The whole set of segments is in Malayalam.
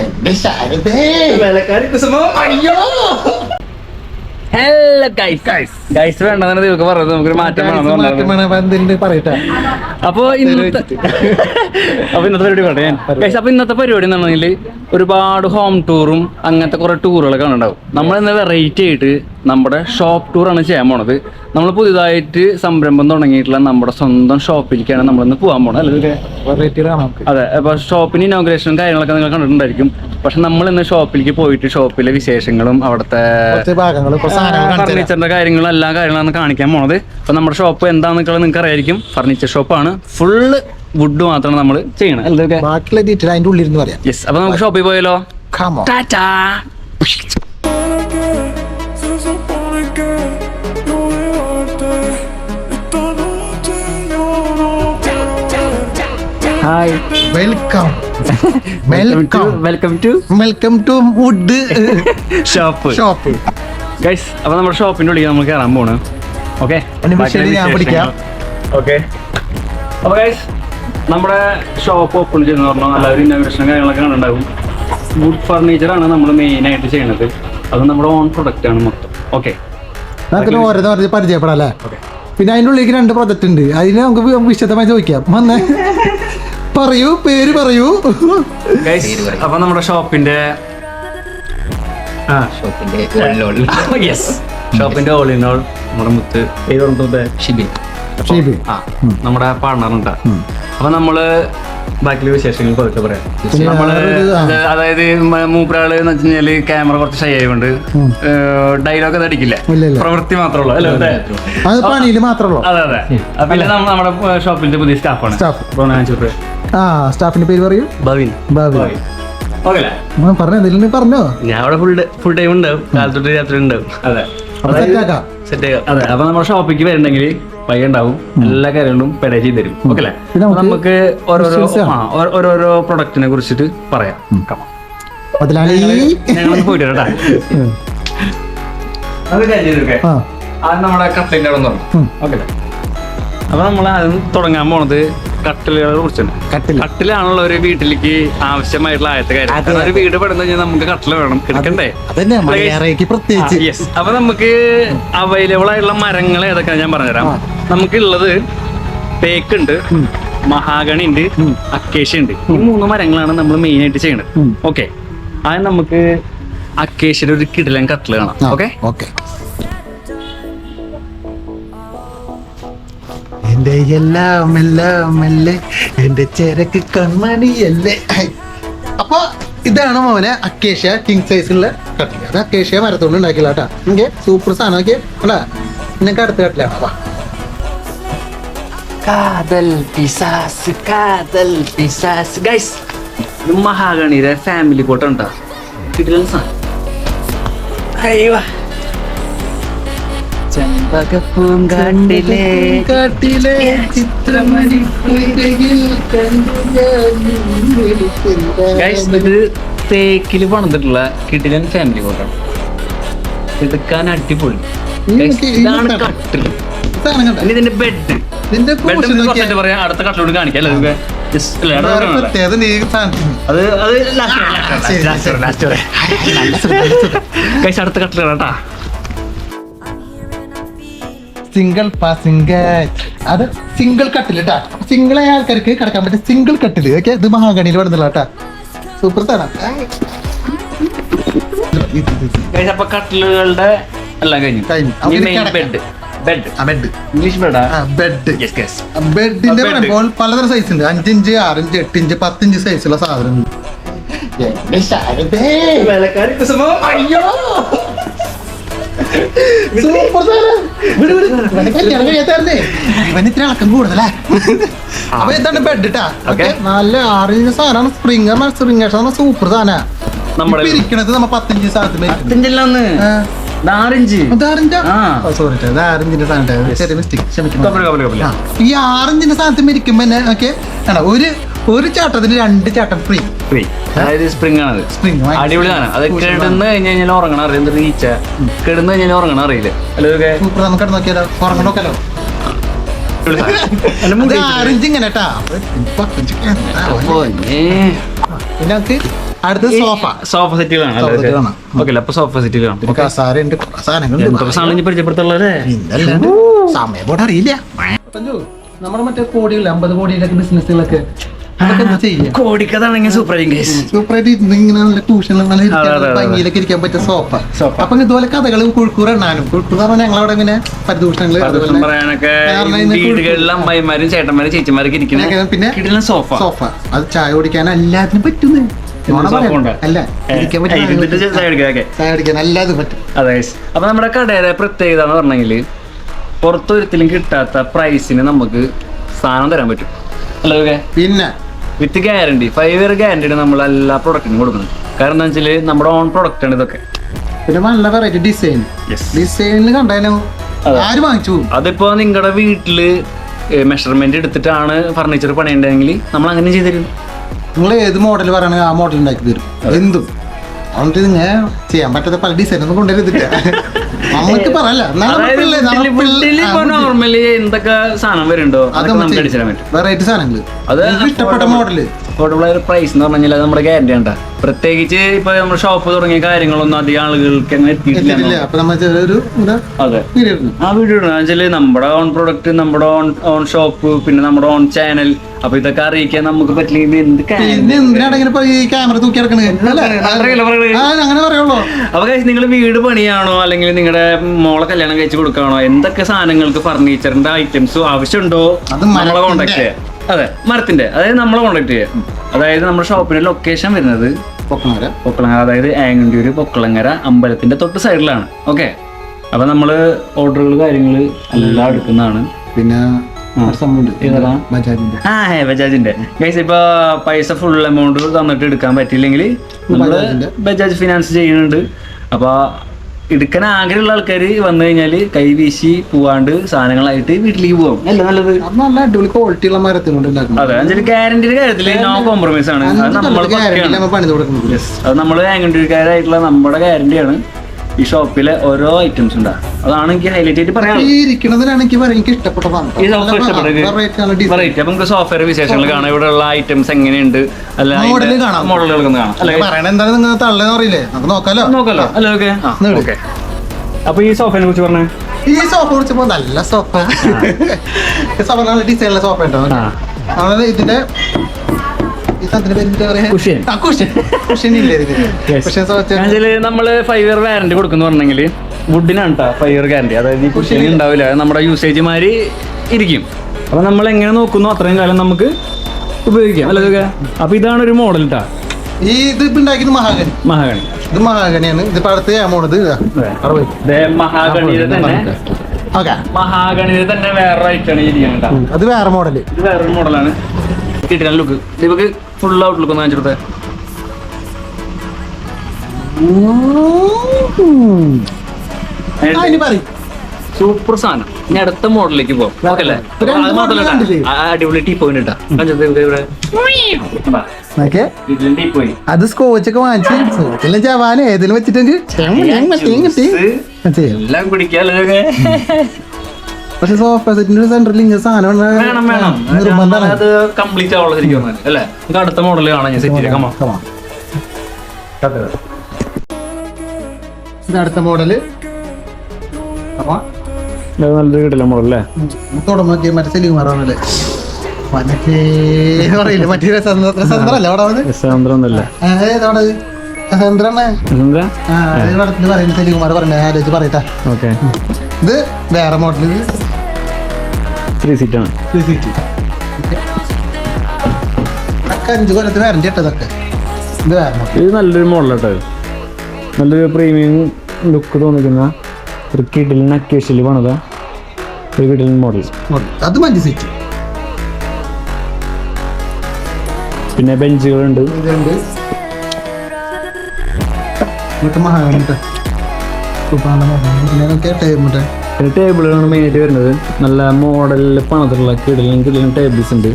എന്റെ ശാരദേ വേലക്കാരി കുസുമോ അയ്യോ ഗൈസ് ഗൈസ് വേണ്ടെന്നാണ് നിങ്ങൾക്ക് പറഞ്ഞത് നമുക്കൊരു മാറ്റം എന്തിന്റെ പറയട്ടെ. അപ്പോ ഇന്നത്തെ അപ്പൊ ഇന്നത്തെ പരിപാടി പറയട്ടെ ഞാൻ. ഗൈസ് അപ്പൊ ഇന്നത്തെ പരിപാടി എന്താണെങ്കിൽ ഒരുപാട് ഹോം ടൂറും അങ്ങനത്തെ കുറെ ടൂറുകളൊക്കെ ഉണ്ടാവും നമ്മൾ ഇന്ന് വെറൈറ്റി ആയിട്ട് നമ്മുടെ ഷോപ്പ് ടൂറാണ് ചെയ്യാൻ പോണത്. നമ്മൾ പുതിയതായിട്ട് സംരംഭം തുടങ്ങിയിട്ടുള്ള നമ്മുടെ സ്വന്തം ഷോപ്പിലേക്കാണ് നമ്മൾ ഇന്ന് പോകാൻ പോണത് അതെ അപ്പൊ ഷോപ്പിന് ഇനോഗ്രേഷനും കാര്യങ്ങളൊക്കെ നിങ്ങൾ കണ്ടിട്ടുണ്ടായിരിക്കും. പക്ഷെ നമ്മൾ ഇന്ന് ഷോപ്പിലേക്ക് പോയിട്ട് ഷോപ്പിലെ വിശേഷങ്ങളും അവിടുത്തെ. ഫർണിച്ചറിന്റെ കാര്യങ്ങളും എല്ലാ കാര്യങ്ങളാണ് കാണിക്കാൻ പോണത്. അപ്പൊ നമ്മുടെ ഷോപ്പ് എന്താണെന്നൊക്കെ നിങ്ങൾക്ക് അറിയായിരിക്കും. ഫർണിച്ചർ ഷോപ്പാണ് ഫുള്ള് വുഡ് മാത്രമാണ് നമ്മൾ ചെയ്യണം എന്തൊക്കെ ബാക്കിയുള്ള ഡീറ്റെയിൽ അതിന്റെ ഉള്ളിൽ പറയാം. യെസ് അപ്പൊ നമുക്ക് ഷോപ്പിൽ പോയാലോ? Tata hi welcome welcome welcome to welcome to wood shop shop guys അപ്പോൾ നമ്മുടെ ഷോപ്പിന്റെ ഉള്ളിൽ നമ്മൾ കയറാൻ പോണ് ഓക്കെ ഞാൻ പിടിക്കാം. ഓക്കെ അപ്പോൾ ഗൈസ് നമ്മുടെ ഷോപ്പ് ഓപ്പൺ ചെയ്യുന്ന പറഞ്ഞാൽ നല്ല ഒരു ഇന്നോഗ്രേഷൻ കാര്യങ്ങളൊക്കെ ഉണ്ടാവും വുഡ് ഫർണിച്ചറാണ് നമ്മൾ മെയിൻ ആയിട്ട് ചെയ്യുന്നത്. അത് നമ്മുടെ ഓൺ പ്രൊഡക്റ്റ് ആണ് മൊത്തം. ഓക്കെ പറഞ്ഞ് പരിചയപ്പെടാം അല്ലേ? പിന്നെ അതിന്റെ ഉള്ളിലേക്ക് രണ്ട് പ്രൊജക്ട് ഉണ്ട്. അതിന് നമുക്ക് വിശദമായി ചോദിക്കാം. വന്നേ. പറയൂ പേര് പറയൂ. അപ്പൊ നമ്മുടെ ഷോപ്പിന്റെ ആ. യെസ് ഷോപ്പിന്റെ ഓൾ ഇൻ ഓൾ നമ്മുടെ മുത്ത്. ഷിബിൻ. ആ നമ്മുടെ പാർട്ണറുണ്ട് അപ്പൊ നമ്മൾ ബാക്കിലെ വിശേഷങ്ങൾ പതുക്കെ പറയാം. നമ്മൾ. അതായത് മൂപ്പരാൾ എന്ന് വെച്ച് കഴിഞ്ഞാൽ ക്യാമറ കുറച്ച് ഷൈ ആയതുകൊണ്ട് ഡയലോഗ് അത് അടിക്കില്ല. പ്രവൃത്തി മാത്രമുള്ളൂ അതെ അത്. പിന്നെ നമ്മുടെ ഷോപ്പിന്റെ പുതിയ സ്റ്റാഫാണ്. റൊണാൻചൂർ ആ സ്റ്റാഫിന്റെ പേര് പറയൂ. ഭവിൻ. ഭവിൻ. പറഞ്ഞോ പറഞ്ഞോ. ഞാൻ അവിടെ ഫുൾ ഫുൾ ടൈം ഉണ്ടാവും. കാലത്തൊട്ട് രാത്രി ഉണ്ടാവും. അതെ. സെറ്റ് ആക്കാം. അതെ അപ്പൊ നമ്മുടെ ഷോപ്പിക്ക് വരുന്നുണ്ടെങ്കിൽ പയ്യ ഉണ്ടാവും എല്ലാ കാര്യങ്ങളും പെടേ ചെയ്ത് തരും. ഓക്കെ നമുക്ക് ഓരോരോ ഓരോരോ പ്രൊഡക്റ്റിനെ കുറിച്ചിട്ട് പറയാം. പോയിട്ട് കേട്ടാ. അത് കഴിഞ്ഞിട്ടൊക്കെ ആ. അത് നമ്മുടെ കട്ടിലിന്റെ അവിടെ. നിന്ന് ഓക്കെ അപ്പൊ നമ്മൾ ആദ്യം തുടങ്ങാൻ പോണത് കട്ടിലുകളെ കുറിച്ചാണ്. കട്ടിൽ കട്ടിലാണല്ലോ ഒരു വീട്ടിലേക്ക് ആവശ്യമായിട്ടുള്ള ആദ്യത്തെ കാര്യം. കാരണം ഒരു വീട് പെടുന്ന കഴിഞ്ഞാൽ നമുക്ക് കട്ടിൽ വേണം എടുക്കണ്ടേ? മലയാറയ്ക്ക് പ്രത്യേകിച്ച്. അപ്പൊ നമുക്ക് അവൈലബിൾ ആയിട്ടുള്ള മരങ്ങൾ ഏതൊക്കെയാണ് ഞാൻ പറഞ്ഞുതരാം. നമുക്കുള്ളത് തേക്ക് ഉണ്ട് മഹാഗണി ഉണ്ട് അക്കേഷ്യ ഉണ്ട്. ഈ മൂന്ന് മരങ്ങളാണ് നമ്മൾ മെയിൻ ആയിട്ട് ചെയ്യണത്. ഓക്കെ അത് നമുക്ക് അക്കേഷ്യയുടെ ഒരു കിടിലൻ കട്ടിൽ കാണാം. ഓക്കെ ഓക്കെ എന്റെ എല്ലാം എല്ലാം അല്ലേ? എന്റെ ചേരക്ക് കൺമണിയല്ലേ? ഹൈ. അപ്പൊ ഇതാണ് മോനെ അക്കേഷ്യ കിങ് സൈസിലുള്ള കട്ടില അത് അക്കേഷ്യ മരത്തോണ്ട് ഉണ്ടാക്കില്ല കേട്ടാ എനിക്ക് സൂപ്പർ സാധനം ഒക്കെ അല്ല നിനക്ക് അടുത്ത കട്ടിലാണ് വാ. കാതൽ പിസാസ് കാതൽ പിസാസ് ഗൈസ് മഹാഗണിയുടെ ഫാമിലി ഫോട്ടോ ഉണ്ടോ കിട്ടില്ല സാധനം. അയ്യോ. കാട്ടിലെ ഇത് തേക്കിൽ പണിതിട്ടുള്ള കിടിലൻ ഫാമിലി കോട്ടാണ് എടുക്കാൻ അടിപൊളി. ഇതാണ് കട്ടിൽ ഇതിന്റെ ബെഡ് പറയാം അടുത്ത കട്ടിലോട് കാണിക്കാം അല്ലേ? അടുത്ത വേറെ നീ സാധനത്തിന്. അത് അത് last വരെ, last വരെ, ശരി, last വരെ, ശരി. last വരെ. നല്ല സുഖം, നല്ല സുഖം. Guys, അടുത്ത കട്ടിൽ കേട്ടാ. സിംഗിൾ പാസിംഗ് അത് സിംഗിൾ കട്ടിൽ കേട്ടാ സിംഗിൾ ആയ ആൾക്കാർക്ക് കിടക്കാൻ പറ്റിയ സിംഗിൾ കട്ടിൽ ഓക്കെ ഇത് മഹാഗണിയിൽ വരുന്നില്ല കേട്ടാ സൂപ്പർ സാധനം. അപ്പൊ കട്ടിലുകളുടെ എല്ലാം കഴിഞ്ഞു. കഴിഞ്ഞു. Main bed bed bed English ബെഡാ ബെഡിന്റെ. പറയുമ്പോൾ പലതരം സൈസ് ഉണ്ട്. അഞ്ചിഞ്ച് ആറിഞ്ച് എട്ടിഞ്ച് പത്തിഞ്ച് സൈസുള്ള സാധനം ഉണ്ട് സൂപ്പർ സാധനം വിട് വിട്. ഇവനെ ഇത്ര ഇളക്കം കൂടുതലാ. അപ്പൊ ഇതാണ് ബെഡ് ഇട്ടാ Okay. നല്ല ആറിഞ്ച് സാധനമാണ്. സ്പ്രിംഗർ സ്പ്രിംഗർ സൂപ്പർ സാധന നമ്മുടെ ഇരിക്കണത് നമ്മ പത്തിഞ്ച് സാധനത്തിന് ഈ ആറിഞ്ചിന്റെ സാധനത്തിൽ ഇരിക്കുമ്പോ ഓക്കെ ഒരു ഒരു ചാട്ടത്തിന് രണ്ട് ചാട്ടം ഫ്രീ ഫ്രീ അതായത് സ്പ്രിംഗ് ആണ് സ്പ്രിംഗ് അടിപൊളിയാണ്. അത് കിടന്ന് കഴിഞ്ഞ് കഴിഞ്ഞാൽ ഉറങ്ങണം. അറിയാം? എന്തൊരു ഈച്ച കിടന്ന് കഴിഞ്ഞാൽ ഉറങ്ങണം. അറിയില്ല? സൂപ്പർ. നമുക്ക് നോക്കിയാലോ? ഉറങ്ങണോക്കല്ലോ ആറിഞ്ച് ഇങ്ങനെ. പിന്നെ നമുക്ക് അടുത്ത സോഫ സോഫ സെറ്റുകളാണ് സോഫ. ഓക്കെ അപ്പൊ സെറ്റുകളാണ് സമയം പോട്ട് അറിയില്ല. നമ്മുടെ മറ്റേ കോടികൾ അമ്പത് കോടിയിലൊക്കെ ബിസിനസ്സുകളൊക്കെ കോടിക്കതാണെങ്കിൽ സൂപ്പർ ഇങ്ങനെ നല്ല ഇരിക്കാൻ. ഭംഗിയിലൊക്കെ പറ്റിയ. അപ്പൊ ഇതുപോലെ കഥകളും കുഴുക്കൂർ എണ്ണാനും. കുഴുക്കൂർ പറഞ്ഞാൽ ഞങ്ങളവിടെ ഇങ്ങനെ ചേട്ടന്മാരും ചേച്ചിമാരൊക്കെ ഇരിക്കുന്ന പിന്നെ സോഫ സോഫ അത് ചായ കുടിക്കാൻ എല്ലാത്തിനും പറ്റുന്നു. അപ്പൊ നമ്മുടെ കടയുടെ പ്രത്യേകത എന്ന് പറഞ്ഞെങ്കിൽ പുറത്തൊരിക്കലും കിട്ടാത്ത പ്രൈസിന് നമുക്ക് സാധനം തരാൻ പറ്റും. അല്ലേ പിന്നെ വിത്ത് ഗ്യാരണ്ടി ഫൈവ് ഇയർ ഗ്യാരണ്ടിയാണ് നമ്മൾ എല്ലാ പ്രൊഡക്റ്റിനും കൊടുക്കുന്നത് കാരണം എന്താ വെച്ചാൽ നമ്മുടെ ഓൺ പ്രൊഡക്റ്റ് ആണ് ഇതൊക്കെ. പിന്നെ നല്ല വെറൈറ്റി ഡിസൈൻ. ഡിസൈനിൽ കണ്ടാലും ആര് വാങ്ങിച്ചു അതിപ്പോ നിങ്ങളുടെ വീട്ടിൽ മെഷർമെന്റ് എടുത്തിട്ടാണ് ഫർണിച്ചർ പണിയുണ്ടെങ്കിൽ നമ്മൾ അങ്ങനെ ചെയ്തു തരും. നിങ്ങൾ ഏത് മോഡൽ പറയുകയാണെങ്കിൽ ആ മോഡൽ ഉണ്ടാക്കി തരും. എന്തും. അതുകൊണ്ട് ഞാൻ ചെയ്യാൻ പറ്റാത്ത പല ഡിസൈൻ ഒന്നും കൊണ്ടുവരുന്നില്ല. നമുക്ക് പറയല്ല. നോർമലി എന്തൊക്കെ സാധനം വരുന്നുണ്ടോ? വെറൈറ്റി സാധനങ്ങൾ ഇഷ്ടപ്പെട്ട മോഡൽ അഫോർഡബിൾ ആയ പ്രൈസ് എന്ന് പറഞ്ഞാൽ അത് നമ്മുടെ ഗ്യാരണ്ടി ഉണ്ട് പ്രത്യേകിച്ച് ഇപ്പൊ നമ്മുടെ ഷോപ്പ് തുടങ്ങിയ കാര്യങ്ങളൊന്നും അധികം ആളുകൾക്ക് അങ്ങനെ എത്തിയിട്ടില്ല അതെ. ആ വീഡിയോ വെച്ചാൽ നമ്മുടെ ഓൺ പ്രൊഡക്റ്റ് നമ്മുടെ ഓൺ ഓൺ ഷോപ്പ് പിന്നെ നമ്മുടെ ഓൺ ചാനൽ അപ്പൊ ഇതൊക്കെ അറിയിക്കാൻ നമുക്ക് പറ്റില്ലെങ്കിൽ എന്ത് ക്യാമറ തൂക്കി അങ്ങനെ പറയുള്ളൂ. അപ്പൊ നിങ്ങൾ വീട് പണിയാണോ? അല്ലെങ്കിൽ നിങ്ങളുടെ മോളെ കല്യാണം കഴിച്ച് കൊടുക്കാണോ? എന്തൊക്കെ സാധനങ്ങൾക്ക് ഫർണിച്ചറിന്റെ ഐറ്റംസ് ആവശ്യമുണ്ടോ? നമ്മളെ. കോണ്ടാക്ട് ചെയ്യാം അതെ മരത്തിന്റെ അതായത് നമ്മൾ കോണ്ടാക്ട് ചെയ്യാം. അതായത് നമ്മുടെ ഷോപ്പിന്റെ ലൊക്കേഷൻ വരുന്നത് പൊക്കളങ്ങര. പൊക്കളങ്ങര അതായത് ആങ്ങണ്ടിയൂര് പൊക്കളങ്ങര അമ്പലത്തിന്റെ തൊട്ട് സൈഡിലാണ് ഓക്കെ അപ്പൊ നമ്മൾ ഓർഡറുകൾ കാര്യങ്ങൾ എല്ലാം എടുക്കുന്നതാണ്. പിന്നെ ബജാജിന്റെ. ഗൈസ് ഇപ്പൊ പൈസ ഫുൾ എമൗണ്ട് തന്നിട്ട് എടുക്കാൻ പറ്റിയില്ലെങ്കിൽ നമ്മൾ ബജാജ് ഫിനാൻസ് ചെയ്യുന്നുണ്ട്. അപ്പൊ എടുക്കാൻ ആഗ്രഹമുള്ള ആൾക്കാർ വന്നു കഴിഞ്ഞാൽ കൈ വീശി പോവാണ്ട് സാധനങ്ങളായിട്ട് വീട്ടിലേക്ക് പോകും അല്ല നല്ലത്? നല്ല അടിപൊളി ക്വാളിറ്റി ഉള്ള മരത്തിൽ കൊണ്ട് അതെ എന്നുവെച്ചാൽ ഗ്യാരണ്ടിയുടെ കാര്യത്തിൽ നോ കോംപ്രമൈസ് ആണ്. അത് നമ്മൾ അത് നമ്മൾ ആംഗണ്ടിക്കാരായിട്ടുള്ള നമ്മുടെ ഗ്യാരണ്ടിയാണ് ഈ ഷോപ്പിലെ ഓരോ ഐറ്റംസ് ഉണ്ടാ. അതാണ് എനിക്ക് ഹൈലൈറ്റ് ആയിട്ട് പറയാം ഈ എനിക്ക് എനിക്ക് ഈ സോഫ ഇഷ്ടപ്പെട്ടത് വെറൈറ്റി അപ്പൊ നമുക്ക് സോഫ്റ്റ്വെയർ വിശേഷങ്ങൾ കാണാം. ഇവിടെ ഉള്ള ഐറ്റംസ് എങ്ങനെയുണ്ട്? അല്ല മോഡൽ കാണാം. മോഡലുകൾ കാണാം. അല്ലെ? പറയണ എന്താണ് നിങ്ങൾ തള്ളെന്ന് അറിയില്ലേ? നമുക്ക് നോക്കാലോ? നോക്കാലോ. അല്ലേ ഓക്കെ? നേട്. ഓക്കെ. അപ്പൊ ഈ സോഫയെ കുറിച്ച് പറഞ്ഞേ? ഈ സോഫ കുറിച്ച് നല്ല സോഫ സോഫ നല്ല ഡിസൈനുള്ള സോഫ ഉണ്ടോ. അതായത് ഇതിന്റെ നമ്മൾ ഫൈവ് ഇയർ വാറന്റി കൊടുക്കുന്നു പറഞ്ഞെങ്കിൽ വുഡിനാണ് കേട്ടോ ഫൈവ് ഇയർ ഗ്യാരണ്ടി അതായത് ഈ കുഷ്യൻ ഉണ്ടാവില്ല. അത് നമ്മുടെ യൂസേജ് മാതിരി ഇരിക്കും. അപ്പൊ നമ്മൾ എങ്ങനെ നോക്കുന്നു? അത്രയും കാലം നമുക്ക് ഉപയോഗിക്കാം. അല്ലേ ഇതൊക്കെ അപ്പൊ ഇതാണ് ഒരു മോഡൽ കേട്ടാ ഈ ഇത് ഉണ്ടാക്കിയത് മഹാഗണി. മഹാഗണി. ഇത് മഹാഗണിയാണ്. ഇത് അടുത്ത് പോണത്. ദേ മഹാഗണിയുടെ തന്നെ. മഹാഗണിയുടെ തന്നെ വേറൊരു ഐറ്റാണ് ഇരിക്കുന്നത് കേട്ടോ അത് വേറെ മോഡൽ ഇത് വേറെ മോഡലാണ് കിട്ടിയ ലുക്ക് നമുക്ക് ഫുൾ ഔട്ട് ലുക്ക് ഒന്ന് കാണിച്ചെടുത്തേ സൂപ്പർ സാധനം. ഇനി അടുത്ത മോഡലിലേക്ക് പോകാം ഓക്കെ അല്ലേ? ഒരു അത് മാത്രമല്ല ആ അടിപൊളി ടീ പോയിന്റ് ഇട്ടാ. പോയി. അത് സ്കോച്ച് ഒക്കെ വാങ്ങിച്ചു. സ്കോച്ചിലെ ജവാൻ? ഏതിലും വെച്ചിട്ടുണ്ട്. എല്ലാം കുടിക്കാലോ പക്ഷെ സോഫ സെറ്റിന്റെ സെന്ററിൽ ഇങ്ങനെ സാധനം വേണം വേണം. നിർബന്ധമാണ്. അത് കംപ്ലീറ്റ് ആവുള്ള ശരിക്കും അല്ലേ? നമുക്ക് അടുത്ത മോഡൽ കാണാം. ഞാൻ സെറ്റ് ചെയ്യാം. ഇത് അടുത്ത മോഡൽ നല്ലൊരു കിട്ടില്ല മോഡൽ അല്ലേ തുടങ്ങി മറ്റേ പറയില്ല മറ്റേ അവിടെ ഇത് വേറെ മോഡൽ ത്രീ സീറ്റ് ആണ്. ഒക്കെ അഞ്ച് കൊല്ലത്ത് വാറന്റി ഇട്ടതൊക്കെ ഇത് നല്ലൊരു മോഡലാട്ടോ നല്ലൊരു പ്രീമിയം ലുക്ക് തോന്നിക്കുന്ന ഒരു കിഡിലിന് അക്വേഷ്യൽ പണിത ഒരു കിഡിലിൻ മോഡൽ അത് മതി സീറ്റ് പിന്നെ ബെഞ്ചുകളുണ്ട്. ഇതുണ്ട് മറ്റേ മഹാഗണി പിന്നെ നോക്കിയാ ടൈം മറ്റേ. പിന്നെ ടേബിളുകളാണ് മെയിനായിട്ട് വരുന്നത്. നല്ല മോഡലിൽ പണത്തിലുള്ള കിടിലും കിടിലും ടേബിൾസ് ഉണ്ട്.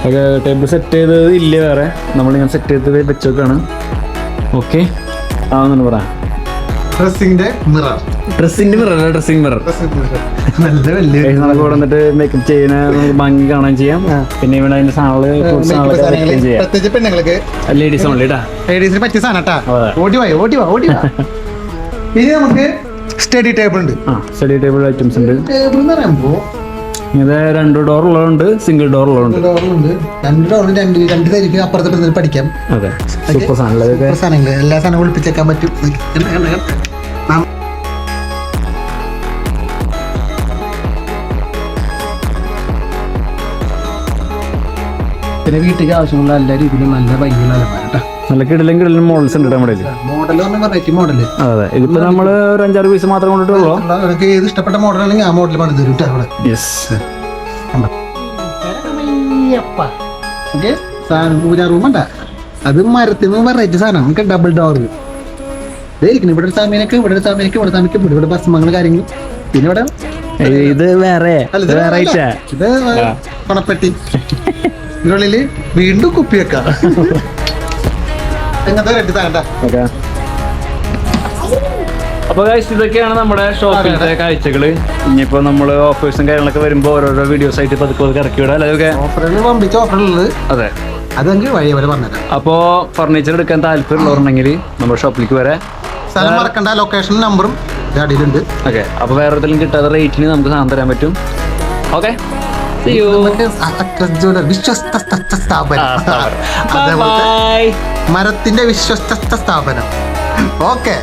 അതൊക്കെ ടേബിൾ സെറ്റ് ചെയ്തത് ഇല്ല വേറെ. നമ്മളിങ്ങനെ സെറ്റ് ചെയ്ത് വെച്ചൊക്കെയാണ് ഓക്കെ ആവുന്നുണ്ട് പറ. ഡ്രസ്സിന്റെ മിറർ ഡ്രസ്സിന്റെ മിറർ അല്ല? ഡ്രസ്സിംഗ് മിറർ നല്ല വലിയ നമുക്ക് ഇവിടെ വന്നിട്ട് മേക്കപ്പ് ചെയ്യുന്ന നമുക്ക് ഭംഗി കാണാൻ ചെയ്യാം. പിന്നെ ഇവിടെ അതിന്റെ സാധനങ്ങൾ ചെയ്യാം. പ്രത്യേകിച്ച് പെണ്ണുങ്ങൾക്ക്. ലേഡീസ് ഓൺലി ട്ടാ. ലേഡീസിന് പറ്റിയ സാധനം കേട്ടാ ഓടി വാ ഓടി വാ ഓടി വാ. ഇനി നമുക്ക് സ്റ്റഡി ടേബിൾ ഉണ്ട്. ആ സ്റ്റഡി ടേബിൾ ഐറ്റംസ് ഉണ്ട്. ടേബിൾ എന്ന് പറയുമ്പോ ഇത് രണ്ട് ഡോർ ഉള്ളതുണ്ട് സിംഗിൾ ഡോർ ഉള്ളതുണ്ട്. രണ്ട് ഡോറും രണ്ട് രണ്ട് തരിക്ക് അപ്പുറത്തെ പഠിക്കാം. അതെ. സൂപ്പർ സാധനങ്ങൾ സാധനങ്ങൾ. എല്ലാ സാധനവും ഒളിപ്പിച്ചേക്കാൻ പറ്റും. പിന്നെ വീട്ടിലേക്ക് ആവശ്യമുള്ള എല്ലാ രീതിയിലും നല്ല ഭംഗിയുള്ള അലമാര കേട്ടോ നല്ല കിടലും കിടലും മോഡൽസ് ഉണ്ട് നമ്മുടെ. മോഡൽ വെറൈറ്റി മോഡൽ അതെ ഇതിപ്പോ ഒരു അഞ്ചാറ് പീസ് മാത്രം കൊണ്ടിട്ടുള്ളൂ. ഏത് ഇഷ്ടപ്പെട്ട മോഡൽ ആണെങ്കിൽ ആ മോഡൽ പണിത് തരും അവിടെ യെസ് സാധനം പൂജാ റൂം അത് മരത്തിന് വെറൈറ്റി സാധനം. നമുക്ക് ഡബിൾ ഡോർ ഇരിക്കുന്നു. ഇവിടെ സാമീനൊക്കെ ഇവിടെ സാമീനൊക്കെ ഇവിടെ സാമിക്ക് ഇവിടെ ഇവിടെ ഭസ്മങ്ങൾ കാര്യങ്ങൾ പിന്നെ ഇവിടെ? ഇത് വേറെ. ഇത് പണപ്പെട്ടി. ഇതിനുള്ളിൽ വീണ്ടും കുപ്പി വെക്കാം എങ്ങനത്തെ രണ്ട്. ഓക്കെ. അപ്പൊ ഗൈസ് ഇതൊക്കെയാണ് നമ്മുടെ ഷോപ്പിലത്തെ കാഴ്ചകൾ. ഇനിയിപ്പോ നമ്മൾ ഓഫേഴ്സും കാര്യങ്ങളൊക്കെ വരുമ്പോ ഓരോരോ വീഡിയോസ് ആയിട്ട് പതുക്കെ പതുക്കെ ഇറക്കി വിടാം അല്ലെ ഓഫറുകൾ പമ്പിച്ച ഓഫറുള്ളത് അതെ. അതെങ്കിൽ വഴി അപ്പോ ഫർണിച്ചർ എടുക്കാൻ താല്പര്യമുള്ളവരുണ്ടെങ്കിൽ നമ്മുടെ ഷോപ്പിലേക്ക് വരാം. സ്ഥലം മറക്കണ്ട ലൊക്കേഷൻ നമ്പറും അടിയിലുണ്ട്. ഓക്കെ അപ്പൊ വേറെ ഏതെങ്കിലും കിട്ടാതെ റേറ്റിന് നമുക്ക് സാധനം തരാൻ പറ്റും. ഓക്കെ വിശ്വസ്ത സ്ഥാപനം. അതേപോലെ മരത്തിന്റെ വിശ്വസ്ത സ്ഥാപനം. ഓക്കെ